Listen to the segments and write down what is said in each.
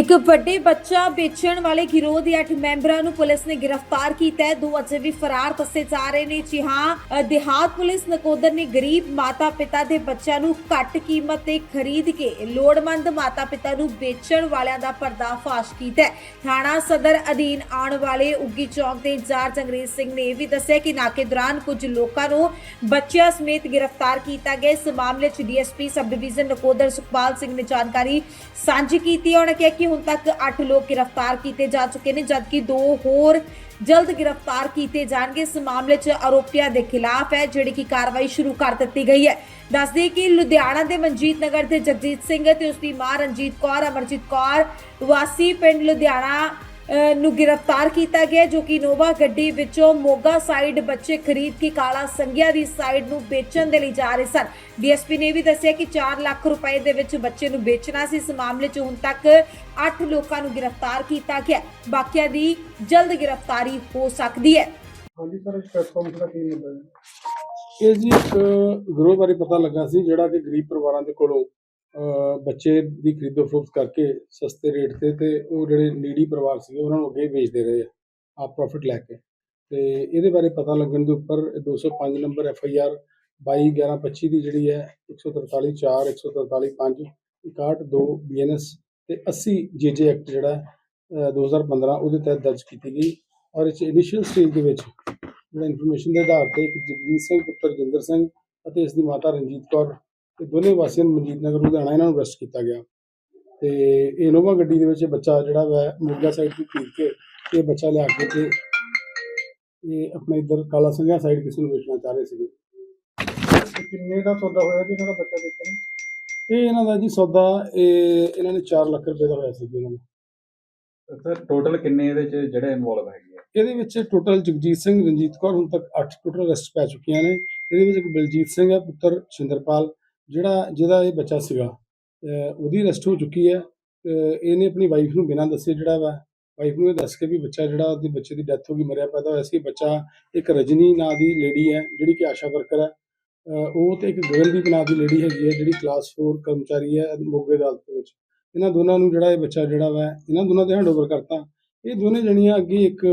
ਇੱਕ ਵੱਡੇ ਬੱਚਾ ਵੇਚਣ ਵਾਲੇ ਗਿਰੋਹ ਦੇ 8 ਮੈਂਬਰਾਂ ਨੂੰ ਪੁਲਿਸ ਨੇ ਗ੍ਰਿਫਤਾਰ ਕੀਤਾ ਹੈ। ਦੋ ਅਜੇ ਵੀ ਫਰਾਰ ਦੱਸੇ ਜਾ ਰਹੇ ਨੇ। ਜੀ ਹਾਂ ਦਿਹਾਤ ਪੁਲਿਸ ਨਕੋਦਰ ਨੇ ਗਰੀਬ ਮਾਤਾ-ਪਿਤਾ ਦੇ ਬੱਚਿਆਂ ਨੂੰ ਘੱਟ ਕੀਮਤ ਤੇ ਖਰੀਦ ਕੇ ਲੋੜਵੰਦ ਮਾਤਾ-ਪਿਤਾ ਨੂੰ ਵੇਚਣ ਵਾਲਿਆਂ ਦਾ ਪਰਦਾਫਾਸ਼ ਕੀਤਾ ਹੈ। ਥਾਣਾ ਸਦਰ ਅਧੀਨ ਆਉਣ ਵਾਲੇ ਉੱਗੀ ਚੌਕ ਦੇ ਇੰਚਾਰਜ ਅੰਗਰੇਜ਼ ਸਿੰਘ ਨੇ ਇਹ ਵੀ ਦੱਸਿਆ ਕਿ ਨਾਕੇ ਦੌਰਾਨ ਕੁਝ ਲੋਕਾਂ ਨੂੰ ਬੱਚਿਆਂ ਸਮੇਤ ਗ੍ਰਿਫਤਾਰ ਕੀਤਾ ਗਿਆ। ਇਸ ਮਾਮਲੇ 'ਚ DSP sub division Nakodar Sukhpal Singh ਨੇ ਜਾਣਕਾਰੀ ਸਾਂਝੀ ਕੀਤੀ ਉਹਨਾਂ ਕਿਹਾ ਕਿ ਹੁਣ ਤੱਕ 8 ਲੋਕ ਗ੍ਰਿਫਤਾਰ ਕੀਤੇ ਜਾ ਚੁੱਕੇ ਨੇ, ਜਦਕਿ ਦੋ ਹੋਰ ਜਲਦ ਗ੍ਰਿਫਤਾਰ ਕੀਤੇ ਜਾਣਗੇ। ਇਸ ਮਾਮਲੇ 'ਚ ਆਰੋਪੀਆਂ ਦੇ ਖਿਲਾਫ ਹੈ, ਜਿਹੜੀ ਕਿ ਕਾਰਵਾਈ ਸ਼ੁਰੂ ਕਰ ਦਿੱਤੀ ਗਈ ਹੈ। ਦੱਸਦੇ ਕਿ ਲੁਧਿਆਣਾ ਦੇ ਮਨਜੀਤ ਨਗਰ ਦੇ ਜਗਜੀਤ ਸਿੰਘ ਤੇ ਉਸ ਦੀ ਮਾਂ ਰਣਜੀਤ ਕੌਰ, ਅਮਰਜੀਤ ਕੌਰ ਵਾਸੀ ਪਿੰਡ ਲੁਧਿਆਣਾ ਨੂੰ ਗ੍ਰਿਫਤਾਰ ਕੀਤਾ ਗਿਆ ਜੋ ਕਿ ਨੋਵਾ ਗੱਡੀ ਵਿੱਚੋਂ ਮੋਗਾ ਸਾਈਡ ਬੱਚੇ ਖਰੀਦ ਕੇ ਕਾਲਾ ਸੰਗਿਆ ਦੀ ਸਾਈਡ ਨੂੰ ਵੇਚਣ ਦੇ ਲਈ ਜਾ ਰਹੇ ਸਨ। ਡੀਐਸਪੀ ਨੇ ਵੀ ਦੱਸਿਆ ਕਿ 4 ਲੱਖ ਰੁਪਏ ਦੇ ਵਿੱਚ ਬੱਚੇ ਨੂੰ ਵੇਚਣਾ ਸੀ। ਇਸ ਮਾਮਲੇ 'ਚ ਹੁਣ ਤੱਕ 8 ਲੋਕਾਂ ਨੂੰ ਗ੍ਰਿਫਤਾਰ ਕੀਤਾ ਗਿਆ। ਬਾਕੀਆਂ ਦੀ ਜਲਦ ਗ੍ਰਿਫਤਾਰੀ ਹੋ ਸਕਦੀ ਹੈ। ਹਾਂਜੀ ਸਰ ਇਸ ਪਲੇਟਫਾਰਮ ਦਾ ਕੀ ਮੁੱਦਾ ਹੈ ਇਹ ਜੀ ਇੱਕ ਗਰੋਹ ਬਾਰੇ ਪਤਾ ਲੱਗਾ ਸੀ ਜਿਹੜਾ ਕਿ ਗਰੀਬ ਪਰਿਵਾਰਾਂ ਦੇ ਕੋਲੋਂ ਬੱਚੇ ਦੀ ਖਰੀਦੋ ਫਰੋਖਤ ਕਰਕੇ ਸਸਤੇ ਰੇਟ ਤੇ ਤੇ ਉਹ ਜਿਹੜੇ ਨੀੜੀ ਪਰਿਵਾਰ ਸੀਗੇ ਉਹਨਾਂ ਨੂੰ ਅੱਗੇ ਵੇਚਦੇ ਰਹੇ ਆ ਆਪ ਪ੍ਰੋਫਿਟ ਲੈ ਕੇ। ਤੇ ਇਹਦੇ ਬਾਰੇ ਪਤਾ ਲੱਗਣ ਦੇ ਉੱਪਰ 205 ਨੰਬਰ ਐਫ ਆਈ ਆਰ 221125 ਦੀ ਜਿਹੜੀ ਹੈ 143 4 143 5 61 2 ਬੀਐਨਐਸ ਤੇ 80 ਜੇਜੇ ਐਕਟ ਜਿਹੜਾ ਹੈ, ਅਹ, 2015 ਉਹਦੇ ਤਹਿਤ ਦਰਜ ਕੀਤੀ ਗਈ। ਔਰ ਇਸ ਇਨੀਸ਼ੀਅਲ ਸਟੇਜ ਦੇ ਵਿੱਚ ਜਿਹੜਾ ਇਨਫੋਰਮੇਸ਼ਨ ਦੇ ਆਧਾਰ ਤੇ ਜਗਜੀਤ ਸਿੰਘ ਪੁੱਤਰ ਜਿੰਦਰ ਸਿੰਘ ਅਤੇ ਇਸ ਦੀ ਮਾਤਾ ਰਣਜੀਤ ਕੌਰ ਤੇ ਦੋਨੇ ਵਾਸੀਆਂ ਨੂੰ ਮਨਜੀਤ ਨਗਰ ਲੁਧਿਆਣਾ ਇਹਨਾਂ ਨੂੰ ਅਰੈਸਟ ਕੀਤਾ ਗਿਆ। ਤੇ ਇਹ ਇਨੋਵਾ ਗੱਡੀ ਦੇ ਵਿੱਚ ਬੱਚਾ ਜਿਹੜਾ ਵਾ ਮੁਰਗਾ ਸਾਈਡ ਤੋਂ ਖਰੀਦ ਕੇ ਇਹ ਬੱਚਾ ਲਿਆ ਕੇ ਤੇ ਇਹ ਆਪਣੇ ਇੱਧਰ ਕਾਲਾ ਸੰਘਿਆ ਸਾਈਡ ਕਿਸੇ ਨੂੰ ਵੇਚਣਾ ਚਾਹ ਰਹੇ ਸੀਗੇ। ਕਿੰਨੇ ਦਾ ਸੌਦਾ ਹੋਇਆ ਜੀ ਇਹਨਾਂ ਦਾ ਬੱਚਾ ਦੇਖਣ ਇਹ ਇਹਨਾਂ ਦਾ ਜੀ ਸੌਦਾ ਇਹ ਇਹਨਾਂ ਨੇ 4 ਲੱਖ ਰੁਪਏ ਦਾ ਹੋਇਆ ਸੀ ਜੀ ਇਹਨਾਂ ਨੂੰ ਸਰ ਟੋਟਲ ਕਿੰਨੇ ਇਹਦੇ ਚ ਜਿਹੜੇ ਇਨਵੋਲਵ ਹੈਗੇ ਆ? ਇਹਦੇ ਵਿੱਚ ਟੋਟਲ ਜਗਜੀਤ ਸਿੰਘ ਰਣਜੀਤ ਕੌਰ ਹੁਣ ਤੱਕ 8 ਟੋਟਲ ਅਰੈਸਟ ਪੈ ਚੁੱਕੀਆਂ ਨੇ। ਇਹਦੇ ਵਿੱਚ ਇੱਕ ਬਲਜੀਤ ਸਿੰਘ ਹੈ ਪੁੱਤਰ ਛਿੰਦਰਪਾਲ ਜਿਹੜਾ ਜਿਹਦਾ ਇਹ ਬੱਚਾ ਸੀਗਾ ਉਹਦੀ ਅਰੈਸਟ ਹੋ ਚੁੱਕੀ ਹੈ ਇਹਨੇ ਆਪਣੀ ਵਾਈਫ ਨੂੰ ਬਿਨਾਂ ਦੱਸੇ ਜਿਹੜਾ ਵਾ ਵਾਈਫ ਨੂੰ ਇਹ ਦੱਸ ਕੇ ਵੀ ਬੱਚਾ ਜਿਹੜਾ ਉਹਦੇ ਬੱਚੇ ਦੀ ਡੈਥ ਹੋ ਗਈ, ਮਰਿਆ ਪੈਦਾ ਹੋਇਆ ਸੀ ਬੱਚਾ ਇੱਕ ਰਜਨੀ ਨਾਂ ਦੀ ਲੇਡੀ ਹੈ, ਜਿਹੜੀ ਕਿ ਆਸ਼ਾ ਵਰਕਰ ਹੈ। ਉਹ ਤੇ ਇੱਕ ਗਗਨਦੀਪ ਨਾਂ ਦੀ ਲੇਡੀ ਹੈਗੀ ਹੈ, ਜਿਹੜੀ ਕਲਾਸ 4 ਕਰਮਚਾਰੀ ਹੈ, ਮੋਗੇ ਅਦਾਲਤ ਦੇ ਵਿੱਚ। ਇਹਨਾਂ ਦੋਨਾਂ ਨੂੰ ਜਿਹੜਾ ਇਹ ਬੱਚਾ ਜਿਹੜਾ ਵਾ, ਇਹਨਾਂ ਦੋਨਾਂ ਦੇ ਹੈਂਡਓਵਰ ਕਰਤਾ। ਇਹ ਦੋਨੇ ਜਣੀਆਂ ਅੱਗੇ ਇੱਕ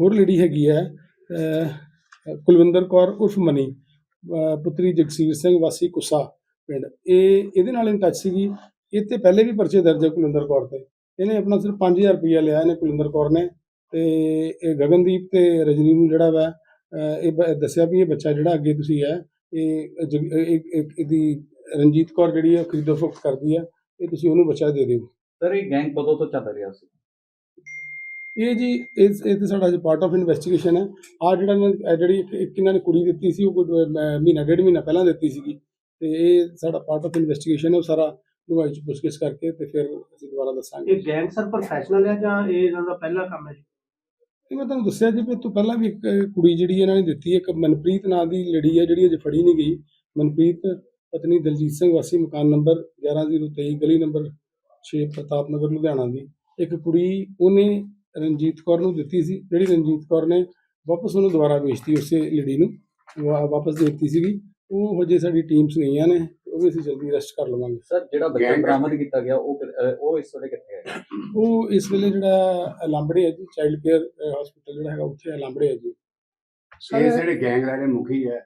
ਹੋਰ ਲੇਡੀ ਹੈਗੀ ਹੈ ਕੁਲਵਿੰਦਰ ਕੌਰ ਉਰਫ ਮਨੀ। ਪੁੱਤਰੀ ਜਗਸੀਰ ਸਿੰਘ, ਵਾਸੀ ਕੁਸਾ ਪਿੰਡ। ਇਹ, ਇਹਦੇ ਨਾਲ ਇਨ ਟੱਚ ਸੀਗੀ। ਇਹ ਤੇ ਪਹਿਲੇ ਵੀ ਪਰਚੇ ਦਰਜ ਹੈ ਕੁਲਵਿੰਦਰ ਕੌਰ ਤੇ। ਇਹਨੇ ਆਪਣਾ ਸਿਰਫ 5000 ਰੁਪਇਆ ਲਿਆ ਇਹਨੇ ਕੁਲਿੰਦਰ ਕੌਰ ਨੇ। ਤੇ ਇਹ ਗਗਨਦੀਪ ਤੇ ਰਜਨੀ ਨੂੰ ਜਿਹੜਾ ਵਾ ਇਹ ਬ- ਦੱਸਿਆ ਵੀ ਇਹ ਬੱਚਾ ਜਿਹੜਾ ਅੱਗੇ ਤੁਸੀਂ ਹੈ, ਇਹ ਜਗ- ਇਹਦੀ ਰਣਜੀਤ ਕੌਰ ਜਿਹੜੀ ਹੈ ਖਰੀਦੋ ਫਰੋਖਤ ਕਰਦੀ ਹੈ ਇਹ ਤੁਸੀਂ ਉਹਨੂੰ ਬੱਚਾ ਦੇ ਦਿਓ। ਸਰ ਇਹ ਗੈਂਗ ਕਦੋਂ ਤੋਂ ਚੱਲ ਰਿਹਾ ਸੀ? ਇਹ ਜੀ ਇਸ ਇਹ ਤੇ ਸਾਡਾ ਪਾਰਟ ਆਫ ਇਨਵੈਸਟੀਗੇਸ਼ਨ ਹੈ। ਆ ਜਿਹੜਾ ਇਹਨਾਂ ਨੇ- ਇਹ ਜਿਹੜੀ ਇੱਕ- ਇੱਕ ਇਹਨਾਂ ਨੇ ਕੁੜੀ ਦਿੱਤੀ ਸੀ ਉਹ ਕੋਈ ਮ- ਮਹੀਨਾ ਡੇਢ ਮਹੀਨਾ ਪਹਿਲਾਂ ਦਿੱਤੀ ਸੀਗੀ। ਤੇ ਇਹ ਸਾਡਾ ਪਾਰਟ ਆਫ ਇਨਵੈਸਟੀਗੇਸ਼ਨ ਹੈ ਉਹ ਸਾਰਾ ਦੁਬਾਰਾ ਚ ਪੁੱਛਗਿੱਛ ਕਰਕੇ ਤੇ ਫਿਰ ਅਸੀਂ ਦੁਬਾਰਾ ਦੱਸਾਂਗੇ। ਇਹ ਗੈਂਗ ਸਰ ਪ੍ਰੋਫੈਸ਼ਨਲ ਹੈ ਜਾਂ ਇਹ ਇਹਨਾਂ ਦਾ ਪਹਿਲਾ ਕੰਮ ਹੈ ਜੀ? ਇਹ ਮੈਂ ਤੁਹਾਨੂੰ ਦੱਸਿਆ ਜੀ ਵੀ ਇਹ ਤੋਂ ਪਹਿਲਾਂ ਵੀ ਇੱਕ ਕੁੜੀ ਜਿਹੜੀ ਇਹਨਾਂ ਨੇ ਦਿੱਤੀ ਹੈ ਇੱਕ ਮਨਪ੍ਰੀਤ ਨਾਂ ਦੀ ਲੜੀ ਹੈ ਜਿਹੜੀ ਅਜੇ ਫੜੀ ਨਹੀਂ ਗਈ। ਮਨਪ੍ਰੀਤ ਪਤਨੀ ਦਲਜੀਤ ਸਿੰਘ ਵਾਸੀ ਮਕਾਨ ਨੰਬਰ 11023 ਗਲੀ ਨੰਬਰ 6 ਪ੍ਰਤਾਪ ਨਗਰ ਲੁਧਿਆਣਾ ਦੀ। ਇੱਕ ਕੁੜੀ ਉਹਨੇ ਰਣਜੀਤ ਕੌਰ ਨੂੰ ਦਿੱਤੀ ਸੀ। ਜਿਹੜੀ ਰਣਜੀਤ ਕੌਰ ਨੇ ਵਾਪਸ ਉਹਨੂੰ ਦੁਬਾਰਾ ਵੇਚਤੀ ਉਸੇ ਲੜੀ ਨੂੰ ਵਾਪਸ ਦੇ ਦਿੱਤੀ ਸੀਗੀ। ਉਹ ਹਜੇ ਸਾਡੀ ਟੀਮਸ ਗਈਆਂ ਨੇ ਉਹ ਵੀ ਅਸੀਂ ਜਲਦੀ ਅਰੈਸਟ ਕਰ ਲਵਾਂਗੇ। ਸਰ ਜਿਹੜਾ ਬੱਚਾ ਬਰਾਮਦ ਕੀਤਾ ਗਿਆ ਉਹ ਉਹ ਇਸ ਵੇਲੇ ਕਿੱਥੇ ਹੈ ਉਹ ਇਸ ਵੇਲੇ ਜਿਹੜਾ ਲਾਂਬੜੇ ਹੈ ਜੀ ਚਾਈਲਡ ਕੇਅਰ ਹਸਪੀਟਲ ਜਿਹੜਾ ਹੈਗਾ ਉੱਥੇ ਲਾਂਬੜੇ ਹੈ ਜੀ। ਇਹ ਜਿਹੜੇ ਗੈਂਗ ਦਾ ਮੁਖੀ ਹੈ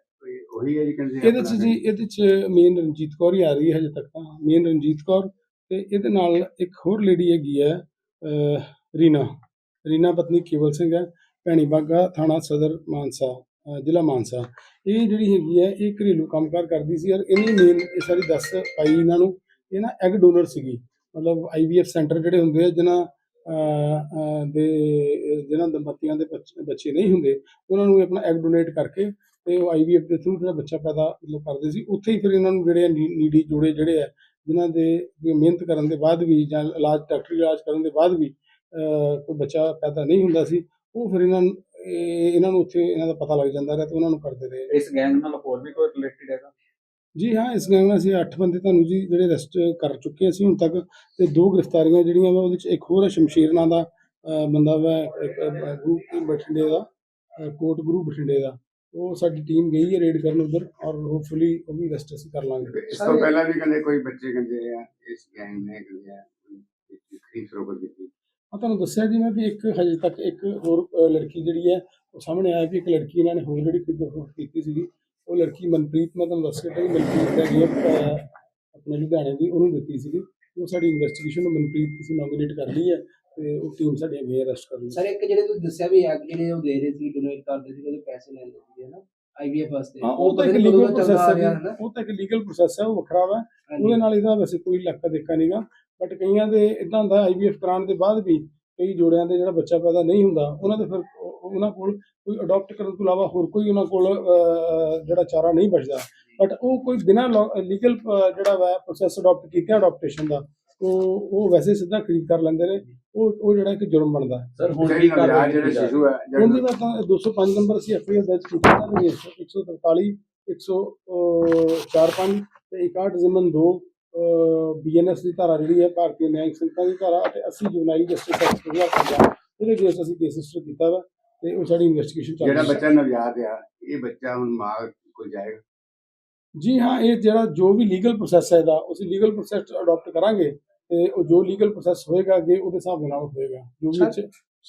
ਉਹੀ ਹੈ ਜੀ ਕਹਿੰਦੇ ਇਹਦੇ ਚ ਜੀ ਇਹਦੇ ਚ ਮੇਨ ਰਣਜੀਤ ਕੌਰ ਹੀ ਆ ਰਹੀ ਹੈ ਹਜੇ ਤੱਕ ਤਾਂ। ਮੇਨ ਰਣਜੀਤ ਕੌਰ ਤੇ ਇਹਦੇ ਨਾਲ ਇੱਕ ਹੋਰ ਲੇਡੀ ਹੈਗੀ ਹੈ ਰੀਨਾ। ਰੀਨਾ ਪਤਨੀ ਕੇਵਲ ਸਿੰਘ ਹੈ ਭੈਣੀ ਬਾਗਾ ਥਾਣਾ ਸਦਰ ਮਾਨਸਾ ਜ਼ਿਲ੍ਹਾ ਮਾਨਸਾ। ਇਹ ਜਿਹੜੀ ਹੈਗੀ ਹੈ ਇਹ ਘਰੇਲੂ ਕੰਮਕਾਰ ਕਰਦੀ ਸੀ ਔਰ ਇਹਨੇ ਮੇਨ ਇਹ ਸਾਰੀ ਦੱਸ ਪਾਈ ਇਹਨਾਂ ਨੂੰ ਇਹ ਨਾ ਐਗ ਡੋਨਰ ਸੀਗੀ। ਮਤਲਬ ਆਈਵੀਐਫ ਸੈਂਟਰ ਜਿਹੜੇ ਹੁੰਦੇ ਆ ਜਿਨ੍ਹਾਂ ਅਹ, ਅਹ, ਦੇ ਜਿਨ੍ਹਾਂ ਦੰਪਤੀਆਂ ਦੇ ਬੱਚ- ਬੱਚੇ ਨਹੀਂ ਹੁੰਦੇ ਉਹਨਾਂ ਨੂੰ ਆਪਣਾ ਐਗ ਡੋਨੇਟ ਕਰਕੇ ਤੇ ਉਹ ਆਈਵੀਐਫ ਦੇ ਥਰੂ ਜਿਹੜਾ ਬੱਚਾ ਪੈਦਾ ਮਤਲਬ ਕਰਦੇ ਸੀ ਉੱਥੇ ਹੀ ਫਿਰ ਇਹਨਾਂ ਨੂੰ ਜਿਹੜੇ ਨੀਡੀ ਜੋੜੇ ਜਿਹੜੇ ਆ ਜਿਨ੍ਹਾਂ ਦੇ ਮਿਹਨਤ ਕਰਨ ਦੇ ਬਾਅਦ ਵੀ ਜਾਂ ਇਲਾਜ ਡਾਕਟਰੀ ਇਲਾਜ ਕਰਨ ਦੇ ਬਾਅਦ ਵੀ ਕੋਈ ਬੱਚਾ ਪੈਦਾ ਨਹੀਂ ਹੁੰਦਾ ਸੀ ਉਹ ਫਿਰ ਇਹਨਾਂ ਇਹਨਾਂ ਨੂੰ ਉੱਥੇ ਇਹਨਾਂ ਦਾ ਪਤਾ ਲੱਗ ਜਾਂਦਾ ਰਿਹਾ ਤੇ ਉਹਨਾਂ ਨੂੰ ਕਰਦੇ ਰਹੇ। ਇਸ ਗੈਂਗ ਨਾਲ ਹੋਰ ਵੀ ਕੋਈ ਰਿਲੇਟਡ ਹੈਗਾ? ਜੀ ਹਾਂ ਇਸ ਗੈਂਗ ਨਾਲ ਅਸੀਂ 8 ਬੰਦੇ ਤੁਹਾਨੂੰ ਜੀ ਜਿਹੜੇ ਅਰੈਸਟ ਕਰ ਚੁੱਕੇ ਅਸੀਂ ਹੁਣ ਤੱਕ ਤੇ ਦੋ ਗ੍ਰਿਫਤਾਰੀਆਂ ਜਿਹੜੀਆਂ ਵਾ ਉਹਦੇ ਚ ਇੱਕ ਹੋਰ ਸ਼ਮਸ਼ੀਰ ਨਾਂ ਦਾ ਬੰਦਾ ਵਾ ਇੱਕ, ਅਹ, ਗੁਰੂ ਬਠਿੰਡੇ ਦਾ ਕੋਟ ਗੁਰੂ ਬਠਿੰਡੇ ਦਾ। ਉਹ ਸਾਡੀ ਟੀਮ ਗਈ ਹੈ ਰੇਡ ਕਰਨ ਉਧਰ ਔਰ ਹੋਪਫੁਲੀ ਉਹ ਵੀ ਅਰੈਸਟ ਅਸੀਂ ਕਰ ਲਾਂਗੇ। ਇਸ ਤੋਂ ਪਹਿਲਾਂ ਵੀ ਕਹਿੰਦੇ ਕੋਈ ਬੱਚੇ ਕਹਿੰਦੇ ਆ ਇਸ ਗੈਂਗ ਨੇ ਕਹਿੰਦੇ ਆ ਕੋਈ ਫੀਸ ਰੋਕ ਕੀਤੀ। ਮੈਂ ਤੁਹਾਨੂੰ ਦੱਸਿਆ ਜੀ ਮੈਂ ਵੀ ਇੱਕ ਹਜੇ ਤੱਕ ਇੱਕ ਹੋਰ ਅ, ਲੜਕੀ ਜਿਹੜੀ ਹੈ ਉਹ ਸਾਹਮਣੇ ਆਇਆ ਵੀ ਇੱਕ ਲੜਕੀ ਇਹਨਾਂ ਨੇ ਹੋਰ ਜਿਹੜੀ ਖਰੀਦ ਕੀਤੀ ਸੀਗੀ। ਉਹ ਲੜਕੀ ਮਨਪ੍ਰੀਤ ਮੈਂ ਤੁਹਾਨੂੰ ਦੱਸ ਰਿਹਾ ਮਨਪ੍ਰੀਤ ਹੈਗੀ ਹੈ ਅ, ਆਪਣੇ ਲੁਧਿਆਣੇ ਦੀ ਉਹਨੂੰ ਦਿੱਤੀ ਸੀਗੀ। ਉਹ ਸਾਡੀ ਇਨਵੈਸਟੀਗੇਸ਼ਨ ਨੂੰ ਮਨਪ੍ਰੀਤ ਅਸੀਂ ਨੋਮੀਨੇਟ ਕਰ ਲਈ ਹੈ ਤੇ ਉਹ ਟੀਮ ਸਾਡੀ ਅੱਗੇ ਅਰੈਸਟ ਕਰ ਲਈ। ਸਰ ਇੱਕ ਜਿਹੜੇ ਤੁਸੀਂ ਦੱਸਿਆ ਵੀ ਐਗ ਜਿਹੜੇ ਉਹ ਦੇ ਰਹੇ ਸੀ ਡੋਨੇਟ ਕਰਦੇ ਸੀ ਉਹਦੇ ਪੈਸੇ ਲੈਂਦੇ ਸੀ ਹੈ ਨਾ ਆਈਵੀਐਫ ਵਾਸਤੇ। ਹਾਂ ਉਹ ਤਾਂ ਇੱਕ ਪਤਾ ਨੀ ਲੀਗਲ ਦਾ ਪ੍ਰੋਸੈਸ ਚੱਲਦਾ ਆ ਰਿਹਾ ਹੈ ਨਾ। ਉਹ ਤਾਂ ਇੱਕ ਲੀਗਲ ਪ੍ਰੋਸੈਸ ਹੈ ਉਹ ਵੱਖਰਾ ਵਾ। ਹਾਂਜੀ। ਉਹਦੇ ਨਾਲ ਇਹਦਾ ਵੈਸੇ ਕੋਈ ਲੱਕਾ ਦੇਖਾ ਨਹੀਂਗਾ ਬਟ ਕਈਆਂ ਦੇ ਇਦਾਂ ਹੁੰਦਾ ਆਈਵੀਐਫ ਕਰਾਉਣ ਦੇ ਬਾਅਦ ਵੀ ਕਈ ਜੋੜਿਆਂ ਦੇ ਜਿਹੜਾ ਬੱਚਾ ਪੈਦਾ ਨਹੀਂ ਹੁੰਦਾ ਉਹਨਾਂ ਦੇ ਫਿਰ ਉਹ- ਉਹਨਾਂ ਕੋਲ ਕੋਈ ਅਡਾਪਟ ਕਰਨ ਤੋਂ ਇਲਾਵਾ ਹੋਰ ਕੋਈ ਉਹਨਾਂ ਕੋਲ ਜਿਹੜਾ ਚਾਰਾ ਨਹੀਂ ਬਚਦਾ। ਬਟ ਉਹ ਕੋਈ ਬਿਨਾਂ ਲੀਗਲ ਜਿਹੜਾ ਵਾ ਪ੍ਰੋਸੈਸ ਅਡਾਪਟ ਕੀਤਾ ਅਡਾਪਟੇਸ਼ਨ ਦਾ ਉਹ ਉਹ ਵੈਸੇ ਸਿੱਧਾ ਖਰੀਦ ਕਰ ਲੈਂਦੇ ਨੇ ਉਹ ਉਹ ਜਿਹੜਾ ਇੱਕ ਜੁਰਮ ਬਣਦਾ। ਸਰ ਹੁਣ ਜਿਹੜੇ ਕੀ ਕਰ ਨਵਜਾਤ ਜਿਹੜੇ ਸ਼ਿਸ਼ੂ ਹੈ ਉਹਦੇ ਜਿਹੜੇ ਦਾ ਤਾਂ 205 ਨੰਬਰ ਅਸੀਂ ਐਫਆਈਆਰ ਦਰਜ ਕੀਤਾ ਹੈ 143 104 ਤੇ 61 ਜ਼ਮਨ 2 ਬੀਐਨਐਸ ਦੀ ਧਾਰਾ ਜਿਹੜੀ ਹੈ ਭਾਰਤੀ ਨਿਆਇਕ ਸੰਹਿਤਾ ਦੀ ਧਾਰਾ ਅਤੇ 80 ਜੁਨਾਈ ਜਸਟਿਸ ਐਕਟ 2005 ਉਹਦੇ ਕੇਸ ਅਸੀਂ ਕੇਸ ਰਜਿਸਟਰ ਕੀਤਾ ਵਾ ਤੇ ਉਹ ਸਾਡੀ ਇਨਵੈਸਟੀਗੇਸ਼ਨ ਚੱਲ ਜਿਹੜਾ ਰਹੀ ਹੈ। ਬੱਚਾ ਨਵਜਾਤ ਆ ਇਹ ਬੱਚਾ ਹੁਣ ਮਾਂ ਕੋਲ ਜਾਏਗਾ? ਜੀ ਹਾਂ ਇਹ ਜਿਹੜਾ ਜੋ ਵੀ ਲੀਗਲ ਪ੍ਰੋਸੈਸ ਹੈ ਇਹਦਾ ਅਸੀਂ ਲੀਗਲ ਪ੍ਰੋਸੈਸ ਅਡਾਪਟ ਕਰਾਂਗੇ ਤੇ ਉਹ ਜੋ ਲੀਗਲ ਪ੍ਰੋਸੈਸ ਹੋਏਗਾ ਅੱਗੇ ਉਹਦੇ ਹਿਸਾਬ ਦੇ ਨਾਲ ਹੋਏਗਾ। ਜੋ ਵੀ ਵਿੱਚ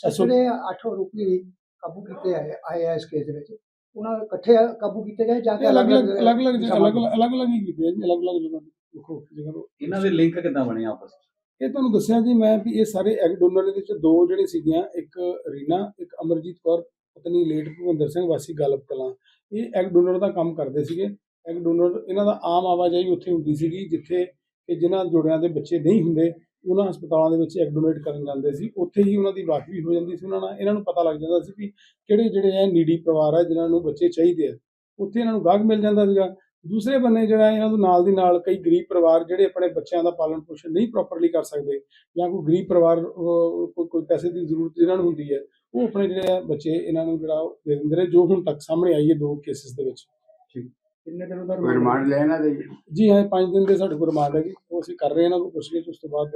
ਜਿਹੜੇ ਅੱਠ ਆਰੋਪੀ ਕਾਬੂ ਕੀਤੇ ਆਏ ਆਏ ਇਸ ਕੇਸ ਦੇ ਵਿੱਚ ਉਹਨਾਂ ਇਕੱਠੇ ਕਾਬੂ ਕੀਤੇ ਗਏ ਜਾਂ ਕਿ ਅਲੱਗ ਅਲੱਗ ਅਲੱਗ ਅਲੱਗ ਅਲੱਗ ਅਲੱਗ ਹੀ ਕੀਤੇ ਜੀ ਅਲੱਗ ਅਲੱਗ ਜਗ੍ਹਾ ਤੇ ਵੱਖੋ ਵੱਖਰੀ ਜਗ੍ਹਾ ਤੇ ਇਹਨਾਂ ਦੇ ਲਿੰਕ ਕਿੱਦਾਂ ਬਣੇ ਆਪਸ ਵਿੱਚ? ਇਹ ਤੁਹਾਨੂੰ ਦੱਸਿਆ ਜੀ ਮੈਂ ਵੀ ਇਹ ਸਾਰੇ ਐਗ ਡੋਨਰ ਦੇ ਵਿੱਚ ਦੋ ਜਿਹੜੇ ਸੀਗੀਆਂ ਇੱਕ ਰੀਨਾ ਇੱਕ ਅਮਰਜੀਤ ਕੌਰ ਪਤਨੀ ਲੇਟ ਭੁਪਿੰਦਰ ਸਿੰਘ ਵਾਸੀ ਗਲਪ ਕਲਾਂ। ਇਹ ਐਗ ਡੋਨਰ ਦਾ ਕੰਮ ਕਰਦੇ ਸੀਗੇ। ਐਗ ਡੋਨਰ ਇਹਨਾਂ ਦਾ ਆਮ ਆਵਾਜਾਈ ਉੱਥੇ ਹੁੰਦੀ ਸੀਗੀ ਜਿੱਥੇ ਕਿ ਜਿਨ੍ਹਾਂ ਜੋੜਿਆਂ ਦੇ ਬੱਚੇ ਨਹੀਂ ਹੁੰਦੇ ਉਹਨਾਂ ਹਸਪਤਾਲਾਂ ਦੇ ਵਿੱਚ ਐਗ ਡੋਨੇਟ ਕਰਨ ਜਾਂਦੇ ਸੀ। ਉੱਥੇ ਹੀ ਉਹਨਾਂ ਦੀ ਵਾਕਫੀ ਹੋ ਜਾਂਦੀ ਸੀ। ਉਹਨਾਂ ਨਾਲ ਇਹਨਾਂ ਨੂੰ ਪਤਾ ਲੱਗ ਜਾਂਦਾ ਸੀ ਵੀ ਕਿਹੜੇ ਜਿਹੜੇ ਹੈ ਨੀਡੀ ਪਰਿਵਾਰ ਹੈ ਜਿਨ੍ਹਾਂ ਨੂੰ ਬੱਚੇ ਚਾਹੀਦੇ ਆ। ਉੱਥੇ ਇਹਨਾਂ ਨੂੰ ਗਾਹਕ ਮਿਲ ਜਾਂਦਾ ਸੀਗਾ। ਦੂਸਰੇ ਬੰਨੇ ਜਿਹੜਾ ਇਹਨਾਂ ਦੇ ਨਾਲ ਦੀ ਨਾਲ ਕਈ ਗਰੀਬ ਪਰਿਵਾਰ ਜਿਹੜੇ ਆਪਣੇ ਬੱਚਿਆਂ ਦਾ ਪਾਲਣ ਪੋਸ਼ਣ ਨਹੀਂ ਪ੍ਰੋਪਰਲੀ ਕਰ ਸਕਦੇ ਜਾਂ ਕੋਈ ਗਰੀਬ ਪਰਿਵਾਰ ਕੋਈ ਕੋਈ ਪੈਸੇ ਦੀ ਜ਼ਰੂਰਤ ਜਿਹਨਾਂ ਨੂੰ ਹੁੰਦੀ ਹੈ ਉਹ ਆਪਣੇ ਜਿਹੜੇ ਬੱਚੇ ਇਹਨਾਂ ਨੂੰ ਜਿਹੜਾ ਦੇ ਦਿੰਦੇ ਨੇ ਜੋ ਹੁਣ ਤੱਕ ਸਾਹਮਣੇ ਆਈ ਹੈ ਦੋ ਕੇਸਿਸ ਦੇ ਵਿੱਚ। ਕਿੰਨੇ ਦਿਨ ਦਾ ਰਿਮਾਂਡ ਲੈਣਾ ਦੇ ਜੀ ਹਾਂ 5 ਦਿਨ ਦੇ ਸਾਡੇ ਕੋਲ ਰਿਮਾਂਡ ਹੈ ਜੀ। ਉਹ ਅਸੀਂ ਕਰ ਰਹੇ ਹਾਂ ਇਹਨਾਂ ਨੂੰ ਪੁੱਛ ਕੇ ਉਸ ਤੋਂ ਬਾਅਦ